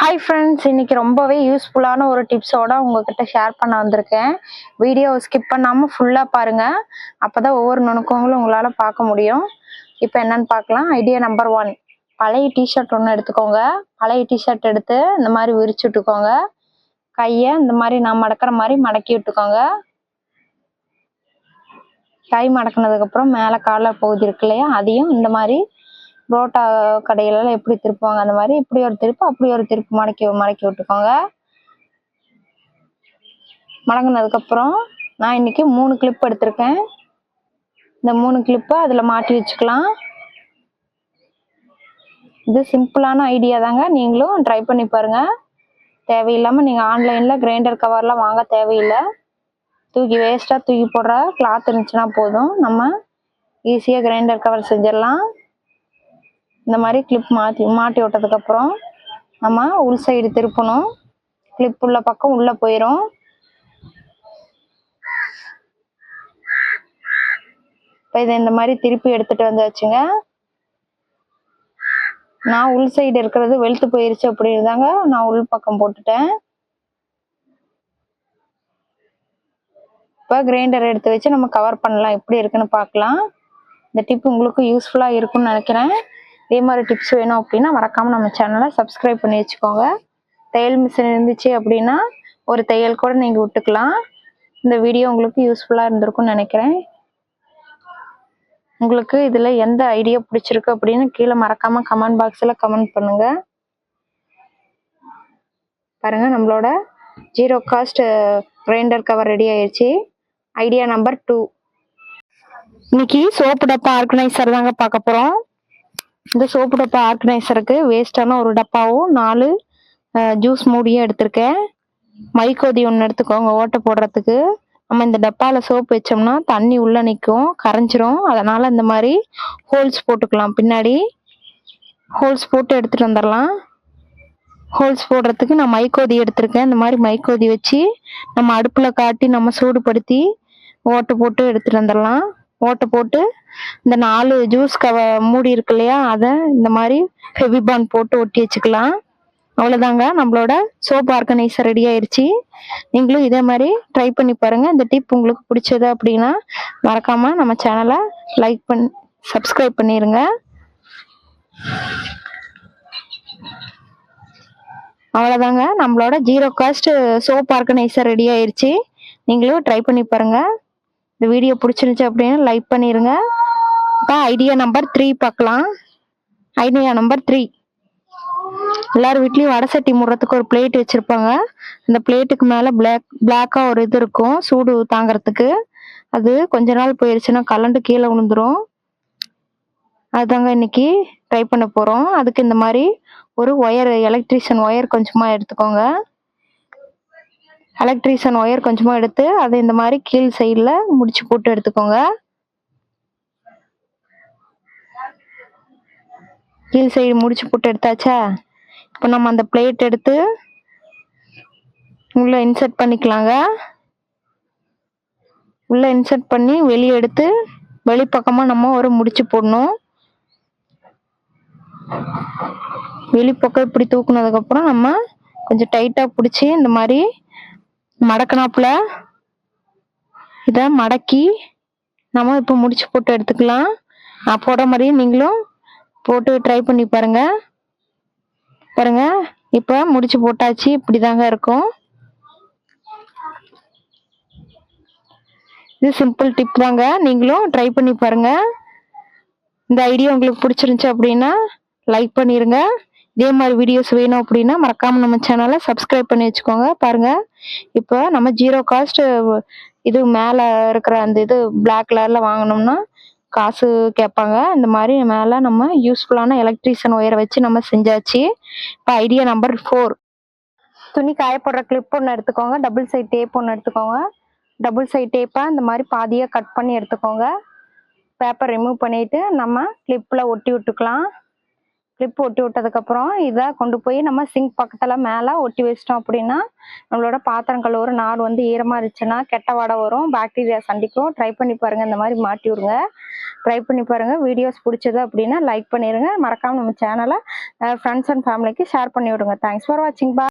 Hi friends இன்னைக்கு ரொம்பவே யூஸ்ஃபுல்லான ஒரு டிப்ஸோட உங்ககிட்ட ஷேர் பண்ண வந்திருக்கேன். வீடியோவை ஸ்கிப் பண்ணாமல் ஃபுல்லாக பாருங்கள் அப்போ தான் ஒவ்வொரு நுணுக்கங்களும் உங்களால் பார்க்க முடியும். இப்போ என்னன்னு பார்க்கலாம். ஐடியா நம்பர் ஒன் பழைய டிஷர்ட் ஒன்று எடுத்துக்கோங்க. பழைய டிஷர்ட் எடுத்து இந்த மாதிரி விரிச்சு விட்டுக்கோங்க. கையை இந்த மாதிரி நான் மடக்கிற மாதிரி மடக்கி விட்டுக்கோங்க. கை மடக்கினதுக்கப்புறம் மேலே காலர் பகுதி இருக்கு இல்லையா? அதையும் இந்த மாதிரி புரோட்டா கடையிலலாம் எப்படி திருப்புவாங்க? அந்த மாதிரி இப்படி ஒரு திருப்பு அப்படி ஒரு திருப்பு மடக்கி மடக்கி விட்டுக்கோங்க. மடங்கினதுக்கப்புறம் நான் இன்னைக்கு மூணு கிளிப் எடுத்திருக்கேன். இந்த மூணு கிளிப்பை அதில் மாட்டி வச்சுக்கலாம். இது சிம்பிளான ஐடியா தாங்க. நீங்களும் ட்ரை பண்ணி பாருங்கள் தேவையில்லாமல் நீங்கள் ஆன்லைனில் கிரைண்டர் கவர்லாம் வாங்க தேவையில்லை. தூக்கி வேஸ்ட்டாக தூக்கி போடுற கிளாத் இருந்துச்சுன்னா போதும். நம்ம ஈஸியாக கிரைண்டர் கவர் செஞ்சிடலாம். இந்த மாதிரி கிளிப் மாற்றி மாட்டி விட்டதுக்கப்புறம் நம்ம உள் சைடு திருப்பணும். கிளிப் உள்ள பக்கம் உள்ளே போயிடும் இப்போ இதை இந்த மாதிரி திருப்பி எடுத்துட்டு வந்தாச்சுங்க. நான் உள் சைடு இருக்கிறது வெளுத்து போயிருச்சு அப்படின்னு தாங்க நான் உள் பக்கம் போட்டுட்டேன். இப்போ கிரைண்டர் எடுத்து வச்சு நம்ம கவர் பண்ணலாம். எப்படி இருக்குன்னு பார்க்கலாம். இந்த டிப் உங்களுக்கு யூஸ்ஃபுல்லாக இருக்கும்னு நினைக்கிறேன். இதே மாதிரி டிப்ஸ் வேணும் அப்படின்னா மறக்காமல் நம்ம சேனலை சப்ஸ்கிரைப் பண்ணி வச்சுக்கோங்க. தையல் மிஷின் இருந்துச்சு அப்படின்னா ஒரு தையல் கூட நீங்கள் விட்டுக்கலாம். இந்த வீடியோ உங்களுக்கு யூஸ்ஃபுல்லாக இருந்திருக்கும்னு நினைக்கிறேன். உங்களுக்கு இதில் எந்த ஐடியா பிடிச்சிருக்கு அப்படின்னு கீழே மறக்காமல் கமெண்ட் பாக்ஸில் கமெண்ட் பண்ணுங்க. பாருங்கள் நம்மளோட zero cost grinder cover ready ஆயிடுச்சு ஐடியா நம்பர் டூ இன்னைக்கு சோப்பு டப்பா ஆர்கனைசர் தாங்க பார்க்க போகிறோம் இந்த சோப்பு டப்பா ஆர்கனைசருக்கு வேஸ்டான ஒரு டப்பாவும் நாலு ஜூஸ் மூடியும் எடுத்திருக்கேன். மைக்கோதி ஒன்று எடுத்துக்கோங்க ஓட்டை போடுறதுக்கு. நம்ம இந்த டப்பாவில் சோப்பு வச்சோம்னா தண்ணி உள்ளே நிற்கும் கரைஞ்சிரும். அதனால் இந்த மாதிரி ஹோல்ஸ் போட்டுக்கலாம். பின்னாடி ஹோல்ஸ் போட்டு எடுத்துகிட்டு வந்துடலாம் ஹோல்ஸ் போடுறதுக்கு நான் மைக்கோதி எடுத்திருக்கேன். இந்த மாதிரி மைக்கோதி வச்சு நம்ம அடுப்பில் காட்டி நம்ம சூடுபடுத்தி ஓட்டை போட்டு எடுத்துகிட்டு வந்துடலாம் ஓட்டை போட்டு இந்த நாலு ஜூஸ் கவ மூடி இருக்கு இல்லையா அதை இந்த மாதிரி ஹெவி ஃபெவிபான் போட்டு ஒட்டி வச்சுக்கலாம். அவ்வளோதாங்க நம்மளோட சோப் ஆர்கனைசர் ரெடி ஆயிடுச்சு. நீங்களும் இதே மாதிரி ட்ரை பண்ணி பாருங்க. இந்த டிப் உங்களுக்கு பிடிச்சது அப்படின்னா மறக்காமல் நம்ம சேனலை லைக் பண் சப்ஸ்கிரைப் பண்ணிடுங்க அவ்வளோதாங்க நம்மளோட zero cost soap organiser ready ஆயிடுச்சு. நீங்களும் ட்ரை பண்ணி பாருங்கள் இந்த வீடியோ பிடிச்சிருந்துச்சு அப்படின்னு லைக் பண்ணிடுங்க இப்போ ஐடியா நம்பர் த்ரீ பார்க்கலாம். ஐடியா நம்பர் த்ரீ எல்லார் வீட்லேயும் வடை சட்டி முடுறதுக்கு ஒரு பிளேட் வச்சுருப்பாங்க. அந்த பிளேட்டுக்கு மேலே பிளாக் பிளாக்காக ஒரு இது இருக்கும் சூடு தாங்கிறதுக்கு. அது கொஞ்ச நாள் போயிடுச்சுன்னா கலண்டு கீழே விழுந்துரும். அதுதாங்க இன்னைக்கு ட்ரை பண்ண போகிறோம் அதுக்கு இந்த மாதிரி ஒரு ஒயர் எலக்ட்ரிஷியன் ஒயர் கொஞ்சமாக எடுத்துக்கோங்க. எலக்ட்ரீஷியன் ஒயர் கொஞ்சமாக எடுத்து அதை இந்த மாதிரி கீழ் சைடில் முடிச்சு போட்டு எடுத்துக்கோங்க. கீழ் சைடு முடிச்சு போட்டு எடுத்தாச்சா? இப்போ நம்ம அந்த பிளேட் எடுத்து உள்ளே இன்சர்ட் பண்ணிக்கலாங்க. உள்ளே இன்சர்ட் பண்ணி வெளியே எடுத்து வெளிப்பக்கமாக நம்ம ஒரு முடிச்சு போடணும். வெளிப்பக்கம் இப்படி தூக்குனதுக்கப்புறம் நம்ம கொஞ்சம் டைட்டாக பிடிச்சி இந்த மாதிரி மடக்கினாப்புல? இதை மடக்கி நம்ம இப்போ முடிச்சு போட்டு எடுத்துக்கலாம். நான் போடுற மாதிரியே நீங்களும் போட்டு ட்ரை பண்ணி பாருங்க. பாருங்க இப்போ முடிச்சு போட்டாச்சு இப்படி தாங்க இருக்கும். இது சிம்பிள் டிப் தாங்க. நீங்களும் ட்ரை பண்ணி பாருங்க. இந்த ஐடியா உங்களுக்கு பிடிச்சிருந்துச்சு அப்படின்னா லைக் பண்ணிடுங்க இதே மாதிரி வீடியோஸ் வேணும் அப்படின்னா மறக்காம நம்ம சேனலை சப்ஸ்கிரைப் பண்ணி வச்சுக்கோங்க. பாருங்க. இப்போ நம்ம ஜீரோ காஸ்ட் இது மேலே இருக்கிற அந்த இது பிளாக் கலரில் வாங்கினோம்னா காசு கேட்பாங்க. இந்த மாதிரி மேலே நம்ம யூஸ்ஃபுல்லான எலக்ட்ரீஷியன் ஒயரை வச்சு நம்ம செஞ்சாச்சு. இப்போ ஐடியா நம்பர் ஃபோர் துணி காயப்படுற கிளிப் ஒன்று எடுத்துக்கோங்க. டபுள் சைட் டேப் ஒன்று எடுத்துக்கோங்க. டபுள் சைட் டேப்பாக இந்த மாதிரி பாதியாக கட் பண்ணி எடுத்துக்கோங்க. பேப்பர் ரிமூவ் பண்ணிவிட்டு நம்ம கிளிப்பில் ஒட்டி விட்டுக்கலாம். கிளிப் ஒட்டி விட்டதுக்கப்புறம் இதை கொண்டு போய் நம்ம சிங்க் பக்கத்தில் மேலே ஒட்டி வச்சிட்டோம் அப்படின்னா நம்மளோட பாத்திரம் கழுவுற நார் வந்து ஈரமாக இருந்துச்சுன்னா கெட்ட வாடை வரும். பாக்டீரியா சண்டிக்கும் ட்ரை பண்ணி பாருங்கள் இந்த மாதிரி மாட்டி விடுங்க. ட்ரை பண்ணி பாருங்கள் வீடியோஸ் பிடிச்சது அப்படின்னா லைக் பண்ணிடுங்க மறக்காமல் நம்ம சேனலை ஃப்ரெண்ட்ஸ் அண்ட் ஃபேமிலிக்கு ஷேர் பண்ணி விடுங்க தேங்க்ஸ் ஃபார் வாட்சிங் பா